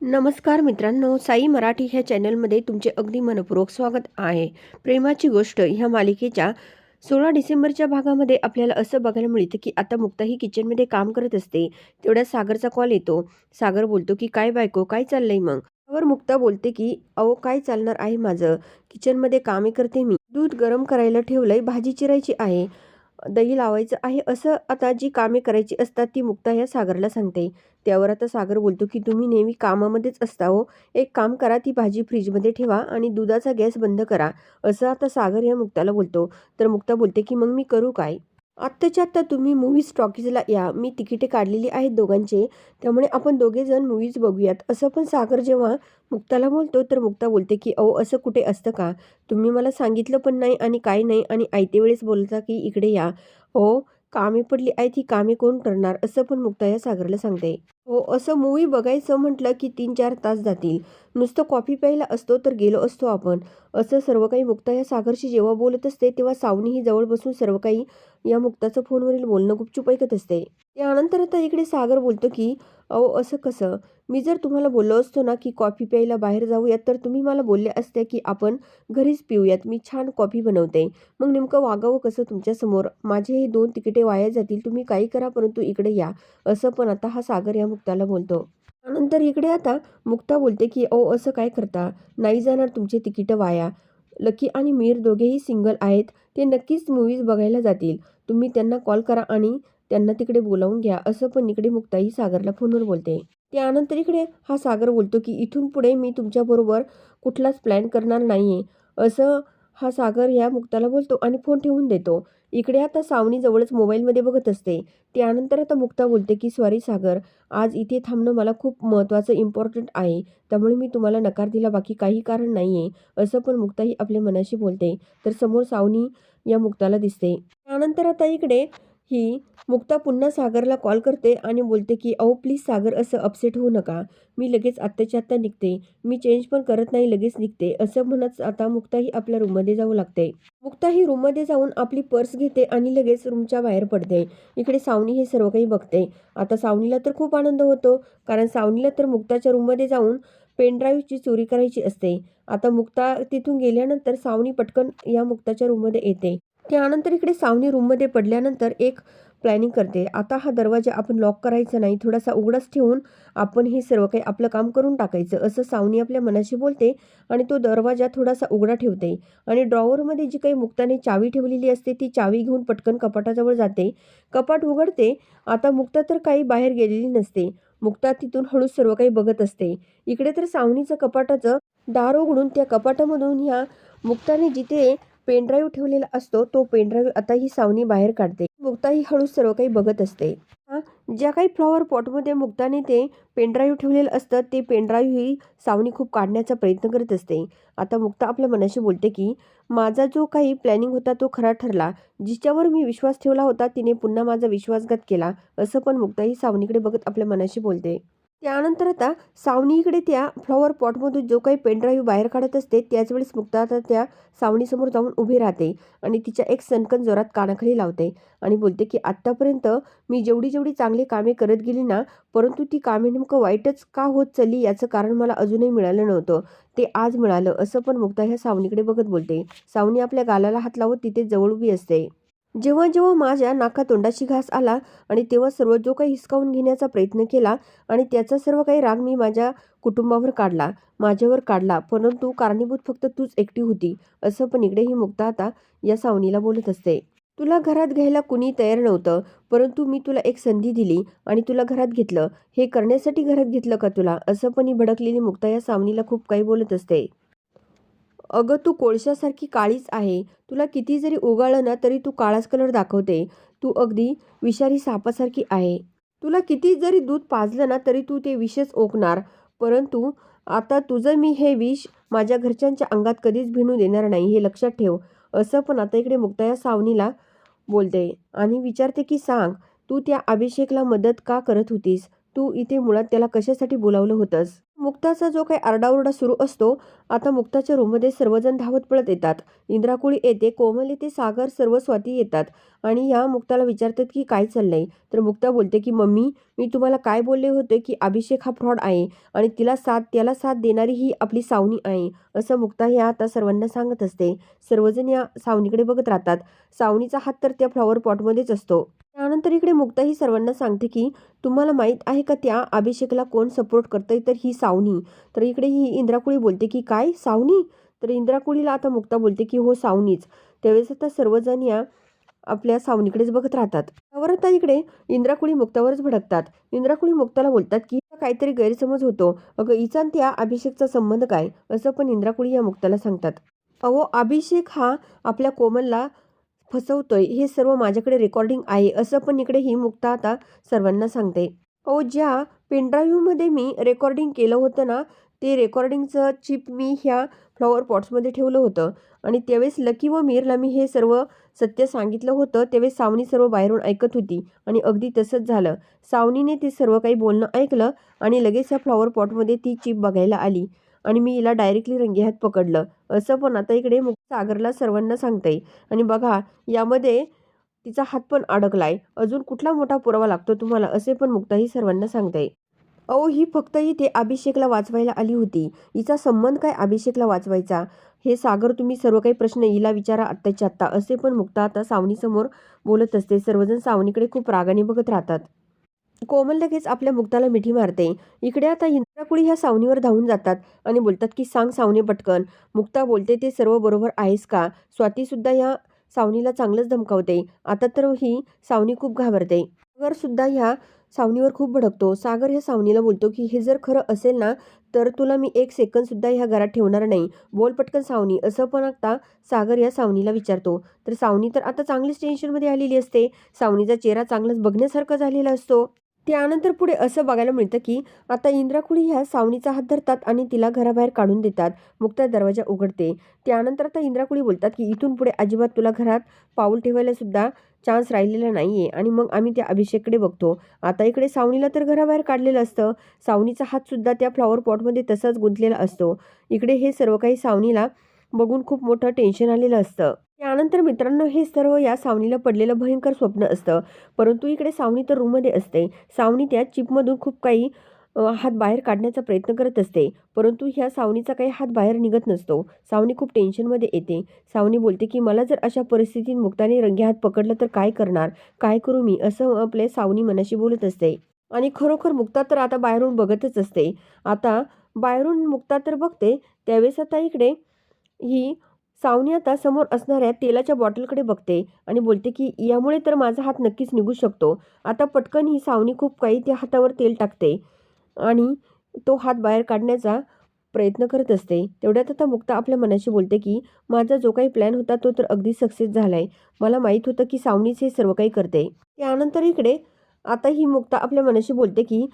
नमस्कार मित्रांनो साई मराठी ह्या चॅनलमध्ये तुमचे अगदी मनपूर्वक स्वागत आहे. प्रेमाची गोष्ट ह्या मालिकेच्या सोळा डिसेंबरच्या भागामध्ये आपल्याला असं बघायला मिळतं की आता मुक्ता ही किचनमध्ये काम करत असते. तेवढ्या सागरचा कॉल येतो. सागर बोलतो की काय बायको काय चाललंय मग? त्यावर मुक्ता बोलते की अहो काय चालणार आहे माझं? किचनमध्ये कामे करते मी. दूध गरम करायला ठेवलंय भाजी चिरायची आहे. दही लावायचं आहे असं आता जी कामे करायची असतात ती मुक्ता ह्या सागरला सांगते. त्यावर आता सागर बोलतो की तुम्ही नेहमी कामामध्येच असता हो. एक काम करा ती भाजी फ्रीजमध्ये ठेवा आणि दुधाचा गॅस बंद करा असं आता सागर ह्या मुक्ताला बोलतो. तर मुक्ता बोलते की मग मी करू काय? आत्ताच्या आत्ता तुम्ही मूव्हीज टॉकीजला या. मी तिकिटे काढलेली आहेत दोघांचे. त्यामुळे आपण दोघेजण मूवीज मूव्हीज बघूयात. असं पण सागर जेव्हा मुक्ताला बोलतो तर मुक्ता बोलते की अहो असं कुठे असतं का? तुम्ही मला सांगितलं पण नाही आणि काय नाही आणि आयते वेळेस बोलता की इकडे या. हो कामे पडली आहेत ही कामे कोण करणार? असं पण मुक्ता या सागरला सांगते. हो असं मूवी बघायचं म्हटलं की तीन चार तास जातील. नुसतं कॉफी प्यायला असतो तर गेलो असतो आपण. असं सर्व काही मुक्ता या सागरशी जेव्हा बोलत असते तेव्हा सावनीही जवळ बसून सर्व काही या मुक्ताचं फोनवरील बोलणं गुपचूप ऐकत असते. त्यानंतर आता इकडे सागर बोलतो की अहो असं कसं? मी जर तुम्हाला बोललो असतो ना की कॉफी प्यायला बाहेर जाऊयात तर तुम्ही मला बोलले असते की आपण घरीच पिऊयात मी छान कॉफी बनवते. मग नेमकं वागावं कसं तुमच्यासमोर माझे हे दोन तिकिटे वाया जातील तुम्ही काही करा परंतु इकडे या. असं पण आता हा सागर या मुक्ताला बोलतो. त्यानंतर इकडे आता मुक्ता बोलते की ओ असं काय करता? नाही जाणार तुमचे तिकीट वाया. लकी आणि मीर दोघेही सिंगल आहेत. ते नक्कीच मूवीज बघायला जातील. तुम्ही त्यांना कॉल करा आणि त्यांना तिकडे बोलावून घ्या असं पण इकडे मुक्ताही सागरला फोनवर बोलते. त्यानंतर इकडे हा सागर बोलतो की इथून पुढे मी तुमच्याबरोबर कुठलाच प्लॅन करणार नाही आहे असं हा सागर ह्या मुक्ताला बोलतो आणि फोन ठेवून देतो. इकडे आता सावनी जवळच मोबाईलमध्ये बघत असते. त्यानंतर आता मुक्ता बोलते की सॉरी सागर आज इथे थांबणं मला खूप महत्त्वाचं इम्पॉर्टंट आहे. त्यामुळे मी तुम्हाला नकार दिला बाकी काही कारण नाही आहे असं पण मुक्ताही आपल्या मनाशी बोलते. तर समोर सावनी या मुक्ताला दिसते. त्यानंतर आता इकडे ही मुक्ता पुन्हा सागरला कॉल करते आणि बोलते की अहो प्लीज सागर असं अपसेट होऊ नका. मी लगेच आत्ताच्या आत्ता निघते. मी चेंज पण करत नाही लगेच निघते. असं म्हणत आता मुक्ताही आपल्या रूममध्ये जाऊ लागते. मुक्ता ही रूममध्ये जाऊन आपली पर्स घेते आणि लगेच रूमच्या बाहेर पडते. इकडे सावनी हे सर्व काही बघते. आता सावनीला तर खूप आनंद होतो कारण सावनीला तर मुक्ताच्या रूममध्ये जाऊन पेनड्राईव्हची चोरी करायची असते. आता मुक्ता तिथून गेल्यानंतर सावनी पटकन या मुक्ताच्या रूममध्ये येते. त्यानंतर इकडे सावनी रूममध्ये पडल्यानंतर एक प्लॅनिंग करते. आता हा दरवाजा आपण लॉक करायचा नाही. थोडासा उघडाच ठेवून आपण हे सर्व काही आपलं काम करून टाकायचं. असं सावनी आपल्या मनाशी बोलते आणि तो दरवाजा थोडासा उघडा ठेवते. आणि ड्रॉवरमध्ये जी काही मुक्ताने चावी ठेवलेली असते ती चावी घेऊन पटकन कपाटाजवळ जाते. कपाट उघडते. आता मुक्ता तर काही बाहेर गेलेली नसते. मुक्ता तिथून हळूच सर्व काही बघत असते. इकडे तर सावनीचं कपाटाचं दार उघडून त्या कपाटामधून ह्या मुक्ताने जिथे पेनड्राईव्ह ठेवलेला असतो तो पेनड्राईव्ह आता ही सावनी बाहेर काढते. मुक्ता ही हळूच सर्व काही बघत असते. ज्या काही फ्लॉवर पॉटमध्ये मुक्ताने ते पेनड्राईव्ह ठेवलेलं असतं ते पेनड्राईव्ह ही सावनी खूप काढण्याचा प्रयत्न करत असते. आता मुक्ता आपल्या मनाशी बोलते की माझा जो काही प्लॅनिंग होता तो खरा ठरला. जिच्यावर मी विश्वास ठेवला होता तिने पुन्हा माझा विश्वासघात केला. असं पण मुक्ता ही सावनीकडे बघत आपल्या मनाशी बोलते. त्यानंतर आता सावनीकडे त्या फ्लॉवर पॉटमधून जो काही पेनड्राईव्ह बाहेर काढत असते त्याच वेळेस मुक्ता आता त्या सावनीसमोर जाऊन उभी राहते आणि तिच्या एक सनकन जोरात कानाखाली लावते आणि बोलते की आत्तापर्यंत मी जेवढी जेवढी चांगली कामे करत गेली ना परंतु ती कामे नेमकं वाईटच का होत चालली याचं कारण मला अजूनही मिळालं नव्हतं. ते आज मिळालं असं पण मुक्ता ह्या सावनीकडे बघत बोलते. सावनी आपल्या गालाला हात लावत तिथे जवळ उभी असते. जेव्हा जेव्हा माझ्या नाकातोंडाची घास आला आणि तेव्हा सर्व जो काही हिसकावून घेण्याचा प्रयत्न केला आणि त्याचा सर्व काही राग मी माझ्या कुटुंबावर काढला माझ्यावर काढला परंतु कारणीभूत फक्त तूच एकटी होती असं पण इकडे ही मुक्ता आता या सावनीला बोलत असते. तुला घरात घ्यायला कुणी तयार नव्हतं परंतु मी तुला एक संधी दिली आणि तुला घरात घेतलं. हे करण्यासाठी घरात घेतलं का तुला? असं पण ही भडकलेली मुक्ता या सावनीला खूप काही बोलत असते. अगं तू कोळशासारखी काळीच आहे. तुला किती जरी उगाळलं ना तरी तू काळाच कलर दाखवते. तू अगदी विषारी सापासारखी आहे. तुला किती जरी दूध पाजलं ना तरी तू ते विषच ओकणार. परंतु आता तुझं मी हे विष माझ्या घरच्यांच्या अंगात कधीच भिनू देणार नाही हे लक्षात ठेव. असं पण आता इकडे मुक्ताया सावनीला बोलते आणि विचारते की सांग तू त्या अभिषेकला मदत का करत होतीस? तू इथे मुळात त्याला कशासाठी बोलावलं होतंस? मुक्ताचा जो काही आरडाओरडा सुरू असतो आता मुक्ताच्या रूममध्ये सर्वजण धावत पळत येतात. इंद्राकुळी येते कोमल येते सागर सर्व स्वाती येतात आणि या मुक्ताला विचारतात की काय चाललंय? तर मुक्ता बोलते की मम्मी मी तुम्हाला काय बोलले होते की अभिषेक हा फ्रॉड आहे आणि तिला साथ त्याला साथ देणारी ही आपली सावनी आहे. असं मुक्ता ह्या आता सर्वांना सांगत असते. सर्वजण या सावनीकडे बघत राहतात. सावनीचा हात तर त्या फ्लॉवर पॉटमध्येच असतो. त्यानंतर इकडे मुक्ता ही सर्वांना सांगते की तुम्हाला माहीत आहे का त्या अभिषेकला कोण सपोर्ट करतंय? तर ही सावनी. तर इकडे ही इंद्राकुळी बोलते की काय? सावनी? तर इंद्राकुळीला आता मुक्ता बोलते की हो सावनीच. त्यावेळेस आता सर्वजण या आपल्या सावनीकडेच बघत राहतात. त्यावर आता इकडे इंद्राकुळी मुक्तावरच भडकतात. इंद्राकुळी मुक्ताला बोलतात की काहीतरी गैरसमज होतो. अगं इचा त्या अभिषेकचा संबंध काय? असं पण इंद्राकुळी या मुक्ताला सांगतात. अहो अभिषेक हा आपल्या कोमलला फसवतोय हे सर्व माझ्याकडे रेकॉर्डिंग आहे असं पण इकडे ही मुक्ता आता सर्वांना सांगते. ओ ज्या पेनड्राईव्हमध्ये मी रेकॉर्डिंग केलं होतं ना ते रेकॉर्डिंगचं चिप मी ह्या फ्लॉवर पॉट्समध्ये ठेवलं होतं. आणि त्यावेळेस लकी व मीरला मी हे सर्व सत्य सांगितलं होतं त्यावेळेस सावनी सर्व बाहेरून ऐकत होती. आणि अगदी तसंच झालं. सावनीने ते सर्व काही बोलणं ऐकलं आणि लगेच या फ्लॉवर पॉटमध्ये ती चिप बघायला आली. आणि मी हिला डायरेक्टली रंगेहात पकडलं. असं पण आता इकडे मुक सागरला सर्वांना सांगते. आणि बघा यामध्ये तिचा हात पण अडकलाय. अजून कुठला मोठा पुरावा लागतो तुम्हाला असे पण मुक्ताही सर्वांना सांगते. अहो ही फक्त इथे अभिषेकला वाचवायला आली होती. हिचा संबंध काय अभिषेकला वाचवायचा? हे सागर तुम्ही सर्व काही प्रश्न हिला विचारा आत्ताच्या आत्ता. असे पण मुक्ता आता सावनीसमोर बोलत असते. सर्वजण सावनीकडे खूप रागाने बघत राहतात. कोमल लगेच आपल्या मुक्ताला मिठी मारते. इकडे आता इंद्राकुळी ह्या सावनीवर धावून जातात आणि बोलतात की सांग सावनी पटकन. मुक्ता बोलते ते सर्व बरोबर आहेस का स्वातीसुद्धा या सावनीला चांगलंच धमकावते. आता तर ही सावनी खूप घाबरते. सागर सुद्धा ह्या सावनीवर खूप भडकतो. सागर ह्या सावनीला बोलतो की हे जर खरं असेल ना तर तुला मी एक सेकंदसुद्धा ह्या घरात ठेवणार नाही. बोल पटकन सावनी. असं पण आता सागर या सावनीला विचारतो. तर सावनी तर आता चांगलीच टेन्शनमध्ये आलेली असते. सावनीचा चेहरा चांगलाच बघण्यासारखा झालेला असतो. त्यानंतर पुढे असं बघायला मिळतं की आता इंद्राकुळी ह्या सावनीचा हात धरतात आणि तिला घराबाहेर काढून देतात. मुक्ता दरवाजा उघडते. त्यानंतर आता इंद्राकुळी बोलतात की इथून पुढे अजिबात तुला घरात पाऊल ठेवायला सुद्धा चान्स राहिलेला नाही आहे आणि मग आम्ही त्या अभिषेककडे बघतो. आता इकडे सावनीला तर घराबाहेर काढलेलं असतं. सावनीचा हातसुद्धा त्या फ्लॉवर पॉटमध्ये तसाच गुंतलेला असतो. इकडे हे सर्व काही सावनीला बघून खूप मोठं टेन्शन आलेलं असतं. त्यानंतर मित्रांनो हे सर्व या सावनीला पडलेलं भयंकर स्वप्न असतं. परंतु इकडे सावनी तर रूममध्ये असते. सावनी त्या चिपमधून खूप काही हात बाहेर काढण्याचा प्रयत्न करत असते. परंतु ह्या सावनीचा काही हात बाहेर निघत नसतो. सावनी खूप टेन्शनमध्ये येते. सावनी बोलते की मला जर अशा परिस्थितीत मुक्ताने रंगे हात पकडलं तर काय करणार? काय करू मी? असं आपले सावनी मनाशी बोलत असते. आणि खरोखर मुक्ता तर आता बाहेरून बघतच असते. आता बाहेरून मुक्ता तर बघते. त्यावेळेस आता इकडे ही सावनी आता समोर असणाऱ्या तेलाच्या बॉटलकडे बघते आणि बोलते की यामुळे तर माझा हात नक्कीच निघू शकतो. आता पटकन ही सावनी खूप काही त्या हातावर तेल टाकते आणि तो हात बाहेर काढण्याचा प्रयत्न करत असते. तेवढ्यात आता मुक्ता आपल्या मनाशी बोलते की माझा जो काही प्लॅन होता तो तर अगदी सक्सेस झाला आहे मला माहीत होतं की सावनीच हे सर्व काही करते. त्यानंतर इकडे आता ही मुक्ता आपल्या मनाशी बोलते की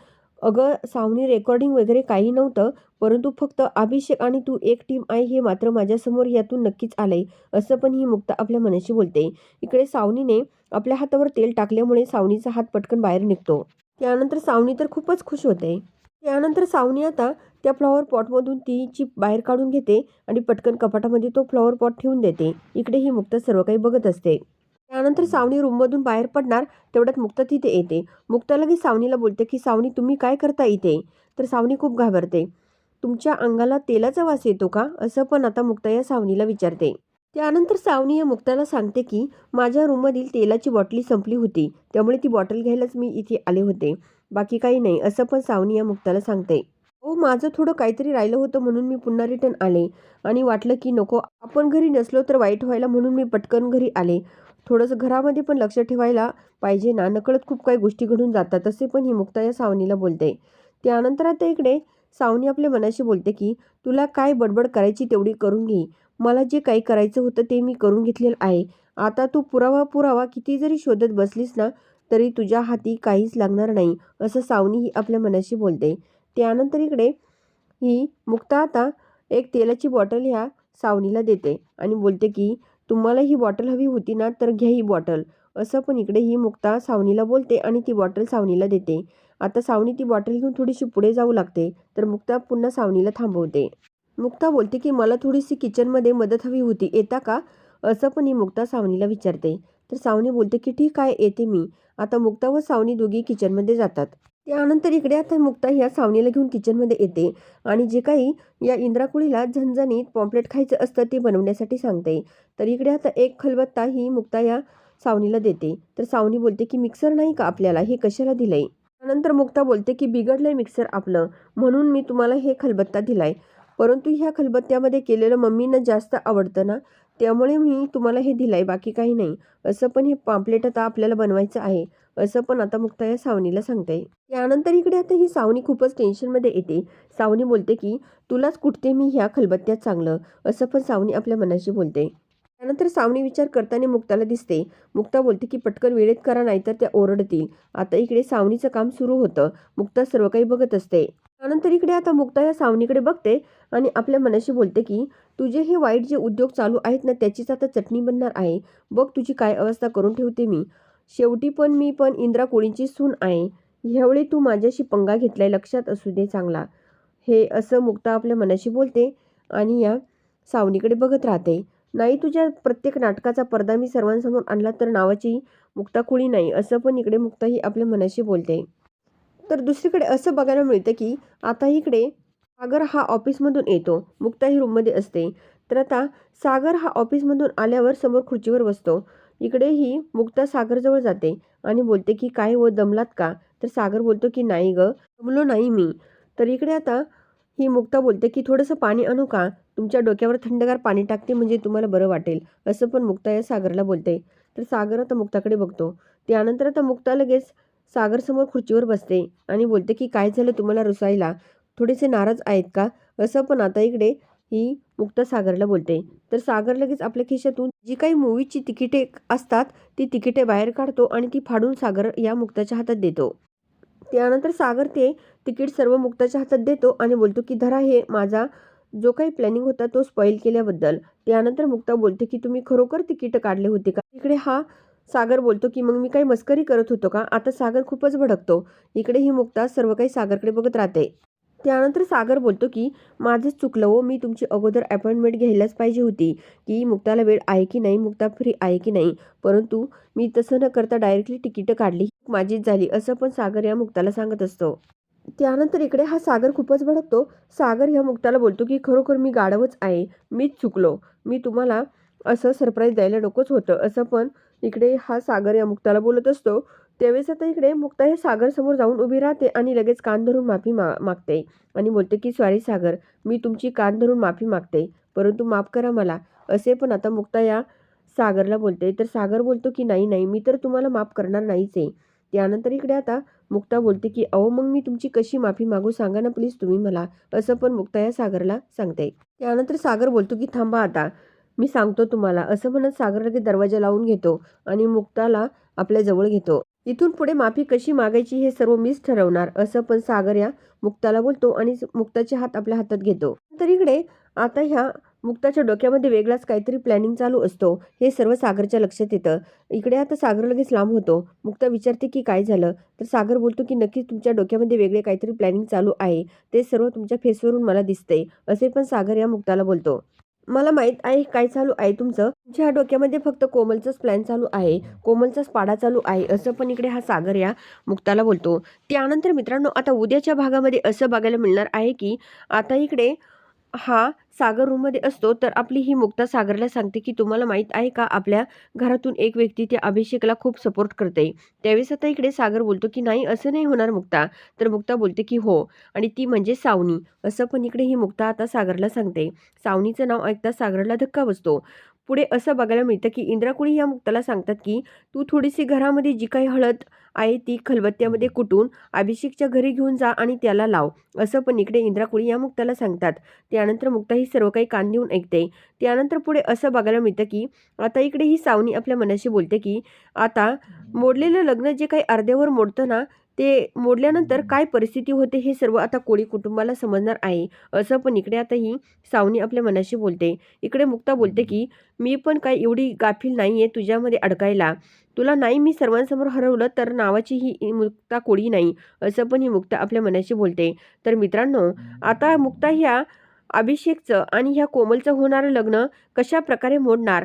अगं सावनी रेकॉर्डिंग वगैरे काही नव्हतं परंतु फक्त अभिषेक आणि तू एक टीम आहे हे मात्र माझ्यासमोर यातून नक्कीच आलंय असं पण ही मुक्ता आपल्या मनाशी बोलते. इकडे सावनीने आपल्या हातावर तेल टाकल्यामुळे सावनीचा हात पटकन बाहेर निघतो. त्यानंतर सावनी तर खूपच खुश होते. त्यानंतर सावनी आता त्या फ्लॉवर पॉटमधून ती चिप बाहेर काढून घेते आणि पटकन कपाटामध्ये तो फ्लॉवर पॉट ठेवून देते. इकडे ही मुक्ता सर्व काही बघत असते. त्यानंतर सावनी रूममधून बाहेर पडणार तेवढ्यात मुक्ता तिथे येते. मुक्ता लगेच सावनीला बोलते की सावनी तुम्ही काय करता इथे? तर सावनी खूप घाबरते. तुमच्या अंगाला तेलाचा वास येतो का? असं पण आता मुक्ता या सावनीला विचारते. त्यानंतर सावनी या मुक्ताला सांगते की माझ्या रूममधील तेलाची बॉटली संपली होती. त्यामुळे ती बॉटल घ्यायलाच मी इथे आले होते. बाकी काही नाही असं पण सावनी या मुक्ताला सांगते. हो माझं थोडं काहीतरी राहिलं होतं म्हणून मी पुन्हा रिटर्न आले. आणि वाटलं की नको आपण घरी नसलो तर वाईट व्हायला म्हणून मी पटकन घरी आले. थोडंसं घरामध्ये पण लक्ष ठेवायला पाहिजे. ना नकळत खूप काही गोष्टी घडून जातात तसे पण ही मुक्ता या सावनीला बोलते. त्यानंतर आता इकडे सावनी आपल्या मनाशी बोलते की तुला काय बडबड करायची तेवढी करून घे. मला जे काही करायचं होतं ते मी करून घेतलेलं आहे. आता तू पुरावा पुरावा किती जरी शोधत बसलीस ना तरी तुझ्या हाती काहीच लागणार नाही असं सावनी ही आपल्या मनाशी बोलते. त्यानंतर इकडे ही मुक्ता आता एक तेलाची बॉटल ह्या सावनीला देते आणि बोलते की तुम्हाला ही बॉटल हवी होती ना तर घ्या ही बॉटल. असं पण इकडे ही मुक्ता सावनीला बोलते आणि ती बॉटल सावनीला देते. आता सावनी ती बॉटल घेऊन थोडीशी पुढे जाऊ लागते तर मुक्ता पुन्हा सावनीला थांबवते. मुक्ता बोलते की मला थोडीशी किचनमध्ये मदत हवी होती येता का? असं पण ही मुक्ता सावनीला विचारते. तर सावनी बोलते की ठीक आहे येते मी. आता मुक्ता व सावनी दोघी किचनमध्ये जातात. त्यानंतर इकडे आता मुक्ता ह्या सावनीला घेऊन किचनमध्ये येते आणि जे काही या इंद्राकुळीला झणझणीत पॉम्पलेट खायचं असतं ते बनवण्यासाठी सांगते. तर इकडे आता एक खलबत्ता ही मुक्ता या सावनीला देते. तर सावनी बोलते की मिक्सर नाही का आपल्याला? हे कशाला दिलंय? त्यानंतर मुक्ता बोलते की बिघडलंय मिक्सर आपलं. म्हणून मी तुम्हाला हे खलबत्ता दिलाय. परंतु ह्या खलबत्त्यामध्ये केलेलं मम्मीनं जास्त आवडतं ना त्यामुळे मी तुम्हाला हे दिलंय बाकी काही नाही. असं पण हे पाम्पलेट आता आपल्याला बनवायचं आहे. असं पण आता मुक्ता या सावनीला सांगते त्यानंतर इकडे आता ही सावनी खूपच टेन्शनमध्ये येते. सावनी बोलते की तुलाच कुठते मी ह्या खलबत्त्यात चांगलं असं पण सावनी आपल्या मनाशी बोलते. त्यानंतर सावनी विचार करताना मुक्ताला दिसते. मुक्ता बोलते की पटकन वेळेत करा नाहीतर त्या ओरडतील. आता इकडे सावनीचं काम सुरू होतं. मुक्ता सर्व काही बघत असते. त्यानंतर इकडे आता मुक्ता या सावनीकडे बघते आणि आपल्या मनाशी बोलते की तुझे हे वाईट जे उद्योग चालू आहेत ना त्याचीच आता चटणी बनणार आहे. बघ तुझी काय अवस्था करून ठेवते मी. शेवटी पण मी पण इंद्रा कोळींची सून आहे. ह्यावेळी तू माझ्याशी पंगा घेतलाय लक्षात असू दे चांगला. हे असं मुक्ता आपल्या मनाशी बोलते आणि या सावनीकडे बघत राहते. नाही तुझ्या प्रत्येक नाटकाचा पडदा मी सर्वांसमोर आणला तर नावाची मुक्ता कुळी नाही असं पण इकडे मुक्ता ही आपल्या मनाशी बोलते. तर दुसरीकडे असं बघायला मिळतं की आता इकडे सागर हा ऑफिसमधून येतो. मुक्ता ही रूममध्ये असते. तर आता सागर हा ऑफिसमधून आल्यावर समोर खुर्चीवर बसतो. इकडे ही मुक्ता सागरजवळ जाते आणि बोलते की काय व दमलात का? तर सागर बोलतो की नाही ग दमलो नाही मी. तर इकडे आता ही मुक्ता बोलते की थोडंसं पाणी आणू का? तुमच्या डोक्यावर थंडगार पाणी टाकते म्हणजे तुम्हाला बरं वाटेल. असं पण मुक्ता या सागरला बोलते. तर सागर आता मुक्ताकडे बघतो. त्यानंतर आता मुक्ता लगेच सागरसमोर खुर्चीवर बसते आणि बोलते की काय झालं तुम्हाला रुसायला? थोडेसे नाराज आहेत का? असं पण आता इकडे ही मुक्ता सागरला बोलते. तर सागर लगेच आपल्या खिशातून जी काही मूवीची तिकिटे असतात ती तिकिटे बाहेर काढतो आणि ती फाडून सागर या मुक्ताच्या हातात देतो. त्यानंतर सागर ते तिकीट सर्व मुक्ताच्या हातात देतो आणि बोलतो की धरा हे माझा जो काही प्लॅनिंग होता तो स्पॉईल केल्याबद्दल. त्यानंतर मुक्ता बोलते की तुम्ही खरोखर तिकीट काढले होते का? इकडे हा सागर बोलतो की मग मी काही मस्करी करत होतो का? आता सागर खूपच भडकतो. इकडे ही मुक्ता सर्व काही सागरकडे बघत राहते. त्यानंतर सागर बोलतो की माझंच चुकलं हो मी तुमची अगोदर अपॉइंटमेंट घ्यायलाच पाहिजे होती की मुक्ताला वेळ आहे की नाही मुक्ता फ्री आहे की नाही. परंतु मी तसं न करता डायरेक्टली तिकीटं काढली माझीच झाली असं पण सागर या मुक्ताला सांगत असतो. त्यानंतर इकडे हा सागर खूपच भडकतो. सागर ह्या मुक्ताला बोलतो की खरोखर मी गाढवच आहे मीच चुकलो मी तुम्हाला असं सरप्राईज द्यायला नकोच होतं असं पण इकडे हा सागर या मुक्ताला बोलत असतो. त्यावेळेस आता इकडे मुक्ता हे सागर समोर जाऊन उभी राहते आणि लगेच कान धरून माफी मा मागते. आणि बोलते की सॉरी सागर मी तुमची कान धरून माफी मागते. परंतु माफ करा मला. असे पण आता मुक्ता या सागरला बोलते. तर सागर बोलतो की नाही नाही मी तर तुम्हाला माफ करणार नाहीच आहे. त्यानंतर इकडे आता मुक्ता बोलते की अहो मग मी तुमची कशी माफी मागू? सांगा ना प्लीज तुम्ही मला. असं पण मुक्ता या सागरला सांगते. त्यानंतर सागर बोलतो की थांबा आता मी सांगतो तुम्हाला. असं म्हणत सागर लगेच दरवाजा लावून घेतो आणि मुक्ताला आपल्या जवळ घेतो. इथून पुढे माफी कशी मागायची हे सर्व मीच ठरवणार असं पण सागर या मुक्ताला बोलतो आणि मुक्ताचे हात आपल्या हातात घेतो. तर इकडे आता ह्या मुक्ताच्या डोक्यामध्ये वेगळाच काहीतरी प्लॅनिंग चालू असतो हे सर्व सागरच्या लक्षात येतं. इकडे आता सागर लगेच लांब होतो. मुक्ता विचारते की काय झालं? तर सागर बोलतो की नक्कीच तुमच्या डोक्यामध्ये वेगळे काहीतरी प्लॅनिंग चालू आहे. ते सर्व तुमच्या फेसवरून मला दिसते असे पण सागर या मुक्ताला बोलतो. मला माहीत आहे काय चालू आहे तुमचं. तुमच्या डोक्यामध्ये फक्त कोमलचाच प्लॅन चालू आहे. कोमलचाच पाडा चालू आहे. असं पण इकडे हा सागर या मुक्ताला बोलतो. त्यानंतर मित्रांनो आता उद्याच्या भागामध्ये असं बघायला मिळणार आहे की आता इकडे हा सागर रूममध्ये असतो तर आपली ही मुक्ता सागरला सांगते की तुम्हाला माहीत आहे का आपल्या घरातून एक व्यक्ती त्या अभिषेकला खूप सपोर्ट करते. त्यावेळेस आता इकडे सागर बोलतो की नाही असं नाही होणार मुक्ता. तर मुक्ता बोलते की हो. आणि ती म्हणजे सावनी. असं पण इकडे ही मुक्ता आता सागरला सांगते. सावनीचं नाव ऐकता सागरला धक्का बसतो. पुढे असं बघायला मिळतं की इंद्राकुळी या मुक्ताला सांगतात की तू थोडीशी घरामध्ये जी काही हळद आहे ती खलबत्त्यामध्ये कुटून अभिषेकच्या घरी घेऊन जा आणि त्याला लाव. असं पण इकडे इंद्राकुळी या मुक्ताला सांगतात. त्यानंतर मुक्ता ही सर्व काही कान देऊन ऐकते. त्यानंतर पुढे असं बघायला मिळतं की आता इकडे ही सावनी आपल्या मनाशी बोलते की आता मोडलेलं लग्न जे काही अर्ध्यावर मोडतं ना ते मोडल्यानंतर काय परिस्थिती होते हे सर्व आता कोळी कुटुंबाला समजणार आहे. असं पण इकडे आता ही सावनी आपल्या मनाशी बोलते. इकडे मुक्ता बोलते की मी पण काय एवढी गाफील नाही आहे तुझ्यामध्ये अडकायला. तुला नाही मी सर्वांसमोर हरवलं तर नावाची ही मुक्ता कोळी नाही. असं पण ही मुक्ता आपल्या मनाशी बोलते. तर मित्रांनो आता मुक्ता ह्या अभिषेकचं आणि ह्या कोमलचं होणारं लग्न कशा प्रकारे मोडणार?